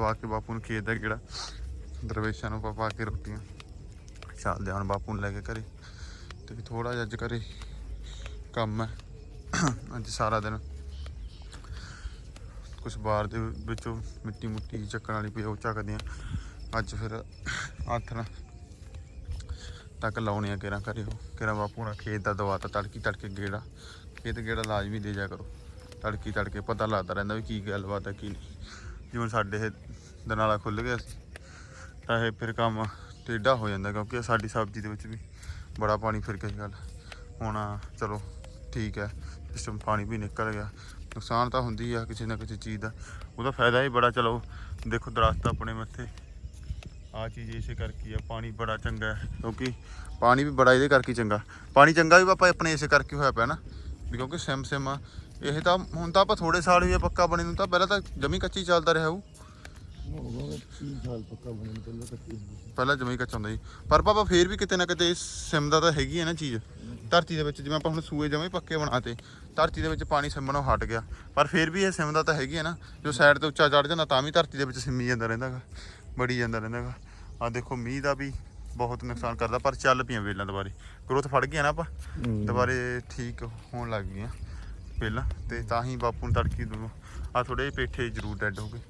ਪਾ ਕੇ ਬਾਪੂ ਨੂੰ ਖੇਤ ਦਾ ਕਿਹੜਾ ਦਰਵੇਸ਼ਾਂ ਨੂੰ ਪਾ ਕੇ ਰੋਟੀਆਂ। ਚੱਲਦੇ ਹਾਂ ਹੁਣ ਬਾਪੂ ਨੂੰ ਲੈ ਕੇ ਘਰੇ। ਤੇ ਥੋੜਾ ਜਿਹਾ ਅੱਜ ਘਰੇ ਕੰਮ ਹੈ। ਅੱਜ ਸਾਰਾ ਦਿਨ ਕੁਝ ਬਾਹਰ ਦੇ ਵਿੱਚੋਂ ਮਿੱਟੀ ਮੁੱਟੀ ਚੱਕਣ ਵਾਲੀ ਪਈ ਆ, ਉਹ ਚੱਕਦੇ ਆ ਅੱਜ ਫਿਰ ਹੱਥ ਨਾਲ ਤੱਕ ਲਾਉਣੇ ਆ ਕਿਰਾਂ ਕਰਿਓ ਕਿਰਾਂ ਬਾਪੂ ਨਾਲ ਖੇਤ ਦਾ ਦਵਾ ਤਾ ਤੜਕੀ ਤੜਕੇ ਗੇੜਾ। ਖੇਤ ਗੇੜਾ ਲਾਜ਼ਮੀ ਦੇ ਜਾ ਕਰੋ। ਤੜਕੀ ਤੜਕੇ ਪਤਾ ਲੱਗਦਾ ਰਹਿੰਦਾ ਵੀ ਕੀ ਗੱਲਬਾਤ ਹੈ ਕੀ ਨਹੀਂ। ਜਿਵੇਂ ਸਾਡੇ ਇਹ ਦਨਾਲਾ ਖੁੱਲ ਗਿਆ ਸੀ, ਤਾਂ ਇਹ ਫਿਰ ਕੰਮ ਟੇਢਾ ਹੋ ਜਾਂਦਾ ਕਿਉਂਕਿ ਸਾਡੀ ਸਬਜ਼ੀ ਦੇ ਵਿੱਚ ਵੀ ਬੜਾ ਪਾਣੀ ਫਿਰ ਗਿਆ ਗੱਲ। ਹੁਣ ਚਲੋ ਠੀਕ ਹੈ ਸਿਸਟਮ ਪਾਣੀ ਵੀ ਨਿਕਲ ਗਿਆ। ਨੁਕਸਾਨ ਤਾਂ ਹੁੰਦੀ ਆ ਕਿਸੇ ਨਾ ਕਿਸੇ ਚੀਜ਼ ਦਾ। ਉਹਦਾ ਫਾਇਦਾ ਹੀ ਬੜਾ, ਚਲੋ ਦੇਖੋ ਦਰਖਤ ਆਪਣੇ ਮੱਥੇ। ਆ ਚੀਜ਼ ਇਸੇ ਕਰਕੇ ਆ, ਪਾਣੀ ਬੜਾ ਚੰਗਾ ਕਿਉਂਕਿ ਪਾਣੀ ਵੀ ਬੜਾ ਇਹਦੇ ਕਰਕੇ ਚੰਗਾ। ਪਾਣੀ ਚੰਗਾ ਵੀ ਪਾਪਾ ਆਪਣੇ ਇਸੇ ਕਰਕੇ ਹੋਇਆ ਪਿਆ ਨਾ, ਵੀ ਕਿਉਂਕਿ ਸਿਮ ਸਿਮ ਇਹ ਤਾਂ ਹੁਣ ਤਾਂ ਆਪਾਂ ਥੋੜੇ ਸਾਲ ਹੋਏ ਆ ਪੱਕਾ ਬਣੇ ਨੂੰ ਤਾਂ ਪਹਿਲਾਂ ਤਾਂ ਜਮੀ ਕੱਚੀ ਚੱਲਦਾ ਰਿਹਾ ਉਹ। ਹੋਗਾ 3 ਸਾਲ ਪੱਕਾ ਬਣਨ ਨੂੰ ਪਹਿਲਾਂ ਜਮੀ ਕੱਚਾ ਹੁੰਦਾ ਸੀ। ਪਰ ਪਾਪਾ ਫੇਰ ਵੀ ਕਿਤੇ ਨਾ ਕਿਤੇ ਇਸ ਸਿਮ ਦਾ ਤਾਂ ਹੈਗੀ ਹੈ ਨਾ ਚੀਜ਼। ਧਰਤੀ ਦੇ ਵਿੱਚ ਜਿਵੇਂ ਆਪਾਂ ਹੁਣ ਸੂਏ ਜਮੇ ਪੱਕੇ ਬਣਾਤੇ ਧਰਤੀ ਦੇ ਵਿੱਚ ਪਾਣੀ ਸਿਮਣੋਂ ਹਟ ਗਿਆ। ਪਰ ਫੇਰ ਵੀ ਇਹ ਸਿਮ ਦਾ ਤਾਂ ਹੈਗੀ ਹੈ ਨਾ ਜੋ ਸਾਈਡ ਤੇ ਉੱਚਾ ਚੜ ਜਾਂਦਾ ਤਾਂ ਵੀ ਧਰਤੀ ਦੇ ਵਿੱਚ ਸਿਮੀ ਜਾਂਦਾ ਰਹਿੰਦਾਗਾ ਬੜੀ ਜਾਂਦਾ ਰਹਿੰਦਾਗਾ। ਆ ਦੇਖੋ ਮੀਂਹ ਦਾ ਵੀ ਬਹੁਤ ਨੁਕਸਾਨ ਕਰਦਾ ਪਰ ਚੱਲ ਪਈਆਂ ਵੇਲਾਂ ਦੁਬਾਰੇ। ਗਰੋਥ ਫੜ ਗਿਆ ਨਾ ਆਪਾਂ ਦੁਬਾਰੇ ਠੀਕ ਹੋਣ ਲੱਗ ਗਈਆਂ। ਪਹਿਲਾਂ ਤੇ ਤਾਂ ਹੀ ਬਾਪੂ ਨੂੰ ਤੜਕੀ ਆ ਥੋੜੇ ਜਿਹੇ ਪੇਠੇ ਜ਼ਰੂਰ ਡੈਡ ਹੋ ਗਏ।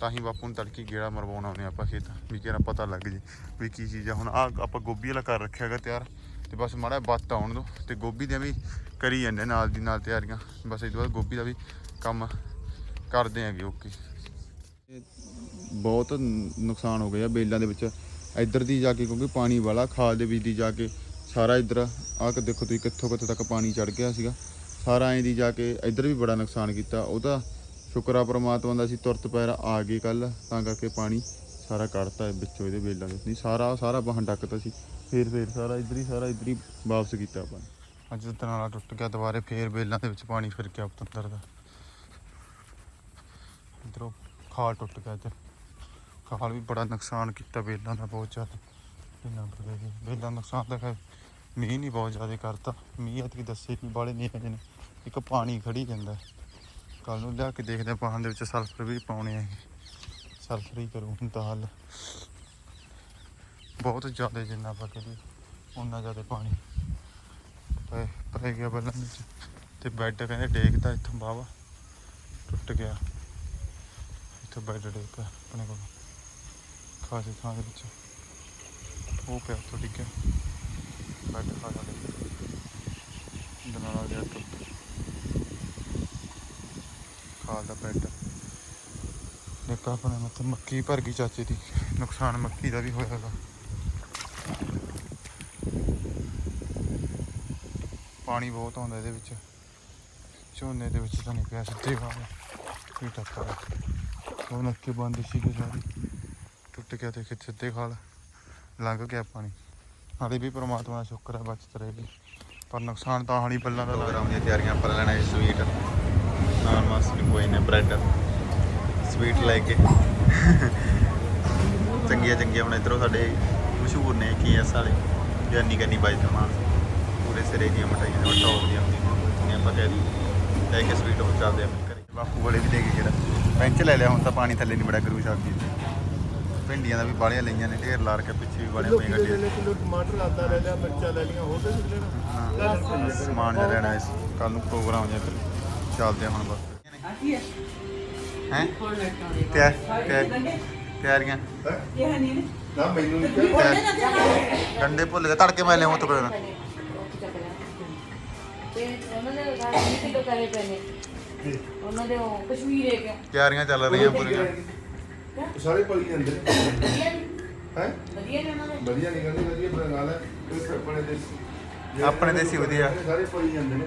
ਤਾਂ ਹੀ ਬਾਪੂ ਨੂੰ ਤੜਕੀ ਗੇੜਾ ਮਰਵਾਉਣ ਆਉਂਦੇ ਆਪਾਂ ਖੇਤ। ਵੀ ਕਿਹੜਾ ਪਤਾ ਲੱਗ ਜੇ ਵੀ ਕੀ ਚੀਜ਼ ਆ। ਹੁਣ ਆ ਆਪਾਂ ਗੋਭੀ ਵਾਲਾ ਕਰ ਰੱਖਿਆ ਹੈਗਾ ਤਿਆਰ ਤੇ ਬਸ ਮਾੜਾ ਜਿਹਾ ਬੱਤ ਆਉਣ ਦੋ ਤੇ ਗੋਭੀ ਦੀਆਂ ਵੀ ਕਰੀ ਜਾਂਦੇ ਨਾਲ ਦੀ ਨਾਲ ਤਿਆਰੀਆਂ। ਬਸ ਇਸ ਤੋਂ ਬਾਅਦ ਗੋਭੀ ਦਾ ਵੀ ਕੰਮ ਕਰਦੇ ਆਂਗੇ ਓਕੇ ਬਹੁਤ ਨੁਕਸਾਨ ਹੋ ਗਿਆ ਬੇਲਾਂ ਦੇ ਵਿੱਚ। ਇੱਧਰ ਦੀ ਜਾ ਕੇ ਕਿਉਂਕਿ ਪਾਣੀ ਵਾਲਾ ਖਾਦ ਦੇ ਵਿੱਚ ਦੀ ਜਾ ਕੇ ਸਾਰਾ ਇੱਧਰ ਆਹ ਕਿ ਦੇਖੋ ਤੁਸੀਂ ਕਿੱਥੋਂ ਕਿੱਥੋਂ ਤੱਕ ਪਾਣੀ ਚੜ ਗਿਆ ਸੀਗਾ। ਸਾਰਾ ਐਂ ਦੀ ਜਾ ਕੇ ਇੱਧਰ ਵੀ ਬੜਾ ਨੁਕਸਾਨ ਕੀਤਾ। ਉਹਦਾ ਸ਼ੁਕਰਾ ਆ ਪ੍ਰਮਾਤਮਾ ਦਾ ਅਸੀਂ ਤੁਰਤ ਪੈਰ ਆ ਗਏ ਕੱਲ ਤਾਂ ਕਰਕੇ ਪਾਣੀ ਸਾਰਾ ਕੱਢਤਾ ਵਿੱਚੋਂ ਇਹਦੇ ਵੇਲਾਂ ਦੇ ਨਹੀਂ, ਸਾਰਾ ਸਾਰਾ ਬਾਹਣ ਡੱਕਤਾ ਸੀ। ਫੇਰ ਫੇਰ ਸਾਰਾ ਇੱਧਰ ਹੀ ਸਾਰਾ ਇੱਧਰ ਹੀ ਵਾਪਸ ਕੀਤਾ ਆਪਾਂ ਅੱਜ ਤਾਂ ਟੁੱਟ ਗਿਆ ਦੁਬਾਰੇ, ਫੇਰ ਵੇਲਾਂ ਦੇ ਵਿੱਚ ਪਾਣੀ ਫਿਰ ਗਿਆ ਪਤੰਦਰ ਦਾ। ਇੱਧਰੋਂ ਖਾਲ ਟੁੱਟ ਗਿਆ ਇੱਧਰ। ਖਾਲ ਵੀ ਬੜਾ ਨੁਕਸਾਨ ਕੀਤਾ ਵੇਲਾਂ ਦਾ ਬਹੁਤ ਜ਼ਿਆਦਾ। ਬੇਲਾਂ ਦਾ ਵੀ ਬੇਲਾਂ ਦਾ ਨੁਕਸਾਨ ਤਾਂ ਖੈਰ ਮੀਂਹ ਨਹੀਂ ਬਹੁਤ ਜ਼ਿਆਦਾ ਕਰਤਾ। ਮੀਂਹ ਐਤਕੀ ਦੱਸੇ ਵੀ ਬਾਲੇ ਨਹੀਂ ਹੈਗੇ ਨੇ। ਇੱਕ ਪਾਣੀ ਖੜੀ ਜਾਂਦਾ। ਕੱਲ ਨੂੰ ਲਿਆ ਕੇ ਦੇਖਦੇ ਹਾਂ ਦੇ ਵਿੱਚ ਸਲਫਰ ਵੀ ਪਾਉਣੇ ਆ। ਸਲਫਰ ਹੀ ਕਰੂ ਹੁਣ ਬਹੁਤ ਜ਼ਿਆਦਾ ਜਿੰਨਾ ਆਪਾਂ ਕਰੀਏ ਉਨਾ ਜ਼ਿਆਦਾ ਪਾਣੀ। ਪੈ ਪੈ ਗਿਆ ਬੱਲਾਂ ਵਿੱਚ। ਤੇ ਬੈੱਡ ਕਹਿੰਦੇ ਡੇਗਦਾ ਇੱਥੋਂ ਬਾਵਾ ਟੁੱਟ ਗਿਆ। ਇੱਥੋਂ ਬੈੱਡ ਡੇਗ ਆਪਣੇ ਕੋਲ। ਖਾਸੇ ਥਾਂ ਦੇ ਵਿੱਚ। ਉਹ ਪਿਆ ਉੱਥੋਂ ਡਿੱਗਿਆ। ਬੈੱਡ ਖਾਸਾ ਡਿੱਗ ਦਨਾਲਾ ਗਿਆ। ਟੁੱਟ ਖਾਲ ਦਾ ਬੈੱਡ ਇੱਕ ਆਪਣੇ ਮੱਥੇ ਮੱਕੀ ਭਰ ਗਈ ਚਾਚੇ ਦੀ। ਨੁਕਸਾਨ ਮੱਕੀ ਦਾ ਵੀ ਹੋਇਆਗਾ ਪਾਣੀ ਬਹੁਤ ਆਉਂਦਾ ਇਹਦੇ ਵਿੱਚ। ਝੋਨੇ ਦੇ ਵਿੱਚ ਤਾਂ ਨਹੀਂ ਪਿਆ ਸਿੱਧੇ ਵਾਲਾ ਕੀ ਟੱਕਰ ਉਹ ਨੱਕੇ ਬੰਦ ਸੀਗੇ ਸਾਰੇ। ਟੁੱਟ ਗਿਆ ਤੇ ਕਿਤੇ ਸਿੱਧੇ ਖਾਲ। ਲੰਘ ਗਿਆ ਪਾਣੀ। ਹਾਲੇ ਵੀ ਪ੍ਰਮਾਤਮਾ ਦਾ ਸ਼ੁਕਰ ਹੈ ਬਚਤ ਰਹੇਗੀ। ਪਰ ਨੁਕਸਾਨ ਤਾਂ ਹਾਲੀ ਬੱਲਾਂ ਦਾ ਲੱਗ ਪ੍ਰੋਗਰਾਮ ਦੀਆਂ ਤਿਆਰੀਆਂ ਆਪਾਂ ਲੈਣਾ ਹੈ ਸਵੀਟ। ਨਾਲ ਮਾਸਕ ਕੋਈ ਨੇ ਬ੍ਰੈਡ। ਸਵੀਟ ਲੈ ਕੇ। ਚੰਗੀਆਂ ਚੰਗੀਆਂ ਹੁਣ ਇਧਰੋਂ ਸਾਡੇ ਮਸ਼ਹੂਰ ਨੇ ਕੇਐਸ ਵਾਲੇ। ਜਾਨੀ ਕਰਨੀ ਬਾਈ ਤਮਾਨ ਪੂਰੇ ਸਿਰੇ ਦੀਆਂ ਮਠਾਈਆਂ ਨੇ ਟੌਪ ਦੀਆਂ ਹੁੰਦੀਆਂ ਨੇ ਆਪਾਂ ਕਹਿ ਦਈਏ। ਲੈ ਕੇ ਸਵੀਟ ਹੋ ਚੱਲਦੇ ਆ ਘਰੇ। ਬਾਪੂ ਵਾਲੇ ਵੀ ਦੇ ਕੇ ਜਿਹੜਾ ਪੈਂਚ ਲੈ ਲਿਆ ਹੁਣ ਤਾਂ ਪਾਣੀ ਥੱਲੇ ਨਹੀਂ ਬੜਾ ਕਰੂ ਸਬਜ਼ੀ ਭਿੰਡੀਆਂ ਦਾ ਵੀ ਬਾਲੀਆਂ ਲਈਆਂ ਨੇ ਢੇਰ ਲਾਰ ਕੇ ਪਿੱਛੇ ਵੀ ਬਾਲੀਆਂ ਪਈਆਂ ਗੱਡੀਆਂ। ਲਿਆ ਕਿਲੋ ਟਮਾਟਰ ਆਦਾ ਲੈ ਲਿਆ ਮਿਰਚਾਂ ਲੈ ਲਈਆਂ ਹੋਰ ਤਾਂ ਕੁਝ ਲੈਣਾ। ਹਾਂ। ਸਮਾਨ ਜਿਹਾ ਲੈਣਾ ਇਸ ਕੱਲ ਨੂੰ ਪ੍ਰੋਗਰਾਮ ਜਿਹਾ ਕਰੀ ਚੱਲਦੇ ਆ ਹੁਣ ਬਸ। ਹੈ। ਤਿਆਰ ਤਿਆਰ ਤਿਆਰੀਆਂ। ਨਾ ਮੈਨੂੰ ਨਹੀਂ ਡੰਡੇ ਭੁੱਲ ਗਏ ਤੜਕੇ ਮੈਂ ਲਿਆਉਂ ਤੋਂ ਪਹਿਲਾਂ ਤੇ ਉਹਨਾਂ ਦੇ 20 ਕਿਲੋ ਕਰੇ ਪਏ ਨੇ। ਉਹਨਾਂ ਦੇ ਉਹ ਕਸ਼ਮੀਰ ਇੱਕ। ਤਿਆਰੀਆਂ ਚੱਲ ਰਹੀਆਂ ਪੂਰੀਆਂ। ਸਾਰੇ ਪਲੀ ਜਾਂਦੇ। ਨੇ ਵਧੀਆ ਨੀ? ਹੈ? ਵਧੀਆ ਨੇ ਉਹਨਾਂ ਦੇ। ਵਧੀਆ ਨਹੀਂ ਕਹਿੰਦੇ ਵਧੀਆ ਬਣਾ ਲੈ। ਆਪਣੇ ਦੇਸੀ ਆਪਣੇ ਦੇਸੀ ਵਧੀਆ। ਸਾਰੇ ਪਲੀ ਜਾਂਦੇ ਨੇ।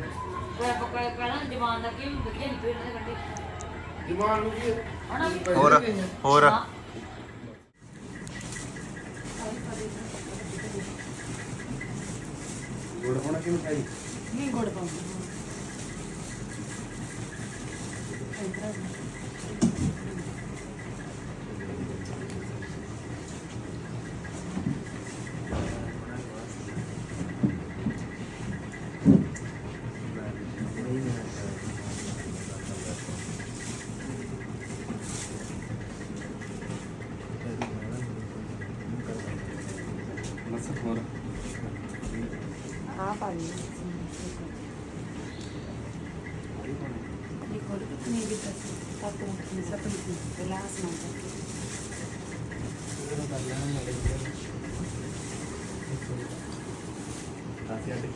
ਕੋਈ ਜਵਾਨ ਦਾ ਕੀ ਵਧੀਆ ਨਹੀਂ ਪਏ ਦੇ ਕੰਡੇ ਜਮਾਨ ਨੂੰ ਕੀ ਹੈ ਹਣਾ ਵੀ ਹੋਰ ਹੋਰ ਹਾਂ। ਗੁੜ ਹੋਣਾ ਕਿਉਂ ਖਾਈ ਨਹੀਂ, ਗੁੜ ਪਾਉਂਦੇ ਆ ਪਾ ਲਈ ਇਹ ਕੋਲ ਨਹੀਂ ਵੀ ਤਾਂ ਸਭ ਨੂੰ ਸਭ ਨੂੰ ਗਲਾਸ ਨਾ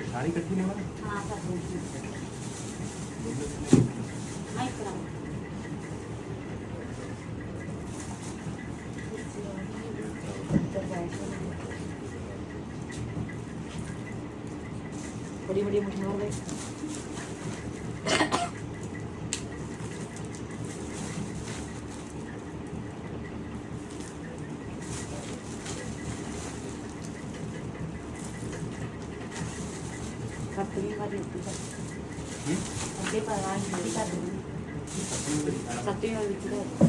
ਸਾਰੀ ਇਕੱਠੀ ਨਾ ਹਾਂ ਸਭ ਨੂੰ ਮਾਈਕ ਕਰਾ बड़ी बड़ी मुठियाँ हो गई सतवीं वाली रोटी का ਅੱਗੇ ਪਰ ਆਂ ਜਿਹੜੀ ਕਰ ਦਿੰਦੀ ਸਤਵੀਂ ਵਾਲੀ ਵਿੱਚ ਦਾ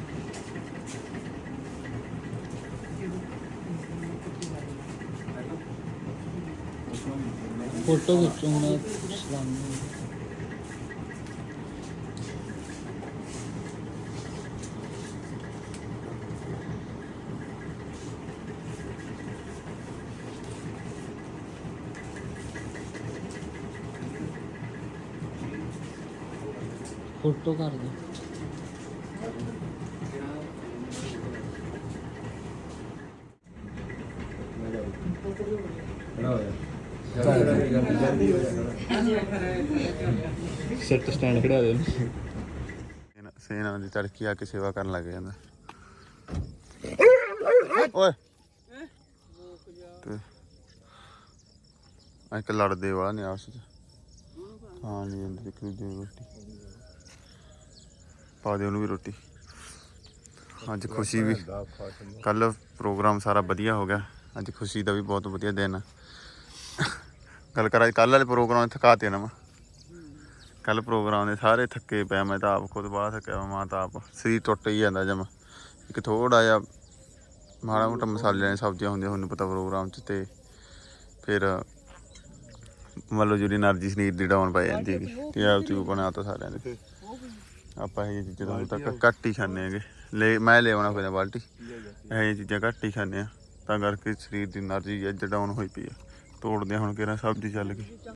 ਕਰ ਬੜੀ ਫੋਟੋ ਖਿੱਚੂੰਗਾ ਸਲਾਮ ਫੋਟੋ ਕਰ ਦੇ ਸੈੱਟ ਸਟੈਂਡ ਖੜਾ ਦੇ ਸੇਨਾ- ਦੀ ਤੜਕੀ ਆ ਕੇ ਸੇਵਾ ਕਰਨ ਲੱਗ ਜਾਂਦਾ ਓਏ। ਤੇ ਇੱਕ ਲੜਦੇ ਵਾਲਾ ਨੇ ਆਪਸ ਚ ਹਾਂ ਨਹੀਂ ਅੰਦਰ ਇੱਕ ਦੂਜੇ ਨੂੰ ਰੋਟੀ। ਪਾ ਦੇ ਉਹਨੂੰ ਵੀ ਰੋਟੀ। ਅੱਜ ਖੁਸ਼ੀ ਵੀ। ਕੱਲ ਪ੍ਰੋਗਰਾਮ ਸਾਰਾ ਵਧੀਆ ਹੋ ਗਿਆ। ਅੱਜ ਖੁਸ਼ੀ ਦਾ ਵੀ ਬਹੁਤ ਵਧੀਆ ਦਿਨ ਆ। ਗੱਲ ਕਰਾਂ ਕੱਲ ਵਾਲੇ ਪ੍ਰੋਗਰਾਮ ਥਕਾ ਥਕਾਤੇ ਨਾ ਮੈਂ। ਕੱਲ ਪ੍ਰੋਗਰਾਮ ਦੇ ਸਾਰੇ ਥੱਕੇ ਪਏ ਮੈਂ ਤਾਂ ਆਪ ਖੁਦ ਬਾਹਰ ਥੱਕਿਆ ਮਾਂ ਤਾਂ ਆਪ। ਸਰੀਰ ਟੁੱਟ ਹੀ ਜਾਂਦਾ ਜਮ। ਇੱਕ ਥੋੜਾ ਜਿਹਾ ਮਾੜਾ ਮੋਟਾ ਮਸਾਲੇ ਦੀਆਂ ਸਬਜ਼ੀਆਂ ਹੁੰਦੀਆਂ ਤੁਹਾਨੂੰ ਪਤਾ ਪ੍ਰੋਗਰਾਮ 'ਚ ਤੇ ਫਿਰ ਮੰਨ ਲਓ ਜਿਹੜੀ એનર્ਜੀ ਸਰੀਰ ਦੀ ਡਾਊਨ ਪੈ ਜਾਂਦੀ ਹੈ ਤੇ ਆਪ ਤੂੰ ਬਣਾਤਾ ਸਾਰਿਆਂ ਦੇ। ਆਪਾਂ ਇਹ ਚੀਜ਼ਾਂ ਤੋਂ ਤੱਕ ਘੱਟ ਹੀ ਖਾਂਦੇ ਹੈਗੇ। ਲੈ ਮੈਂ ਲੈ ਆਉਣਾ ਫਿਰ ਬਾਲਟੀ। ਇਹ ਚੀਜ਼ਾਂ ਘੱਟ ਹੀ ਖਾਂਦੇ ਆ। ਤਾਂ ਕਰਕੇ ਸਰੀਰ ਦੀ એનર્ਜੀ ਅੱਜ ਡਾਊਨ ਹੋਈ ਪਈ ਆ। ਤੋੜਦੇ ਆ ਹੁਣ ਕਿਹੜਾ ਸਬਜ਼ੀ ਚੱਲ ਗਈ।